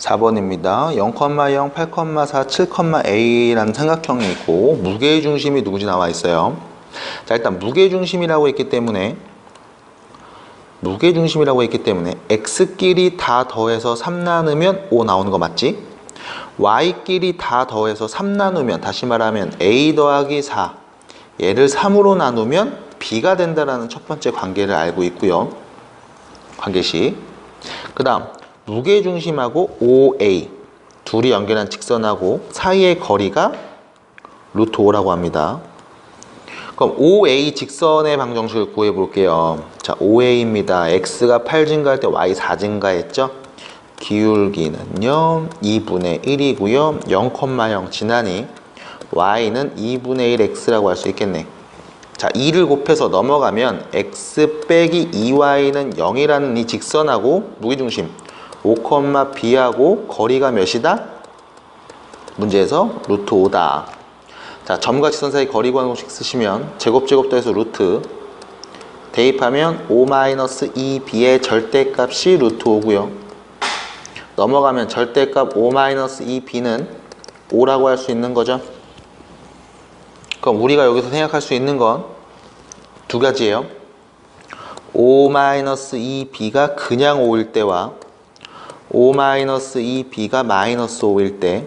4번입니다. 0,0, 8,4, 7,a라는 삼각형이 있고 무게의 중심이 누구지 나와 있어요. 자 일단 무게 중심이라고 했기 때문에 무게 중심이라고 했기 때문에 x끼리 다 더해서 3 나누면 5 나오는 거 맞지? y끼리 다 더해서 3 나누면 다시 말하면 a 더하기 4 얘를 3으로 나누면 b가 된다라는 첫 번째 관계를 알고 있고요. 관계식. 그 다음 무게중심하고 OA 둘이 연결한 직선하고 사이의 거리가 루트 5라고 합니다. 그럼 OA 직선의 방정식을 구해 볼게요. 자, OA입니다. X가 8 증가할 때 Y 4 증가했죠? 기울기는요, 2분의 1이고요. 0,0 지나니 Y는 2분의 1 X라고 할 수 있겠네. 자, 2를 곱해서 넘어가면 X 빼기 2Y는 0이라는 이 직선하고 무게중심 5,B하고 거리가 몇이다? 문제에서 루트 5다. 자, 점과 직선 사이 거리 구하는 공식 쓰시면 제곱 제곱 더해서 루트 대입하면 5-2b의 절대값이 루트 5고요. 넘어가면 절대값 5-2b는 5라고 할 수 있는 거죠. 그럼 우리가 여기서 생각할 수 있는 건 두 가지예요. 5-2b가 그냥 5일 때와 5-2b가 마이너스 5일 때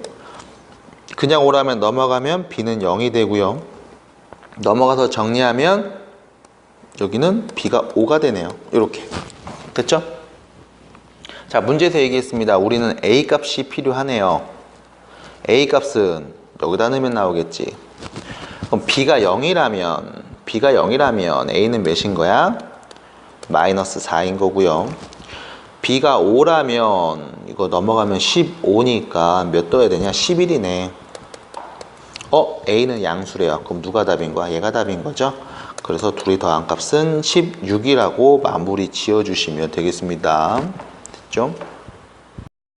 그냥 5라면 넘어가면 b는 0이 되고요. 넘어가서 정리하면 여기는 b가 5가 되네요. 이렇게 됐죠? 자 문제에서 얘기했습니다. 우리는 a 값이 필요하네요. a 값은 여기다 넣으면 나오겠지. 그럼 b가 0이라면 b가 0이라면 a는 몇인 거야? 마이너스 4인 거고요. B가 5라면 이거 넘어가면 15니까 몇 더해야 되냐? 11이네. 어? a는 양수래요. 그럼 누가 답인 거야? 얘가 답인 거죠? 그래서 둘이 더한 값은 16이라고 마무리 지어주시면 되겠습니다. 됐죠?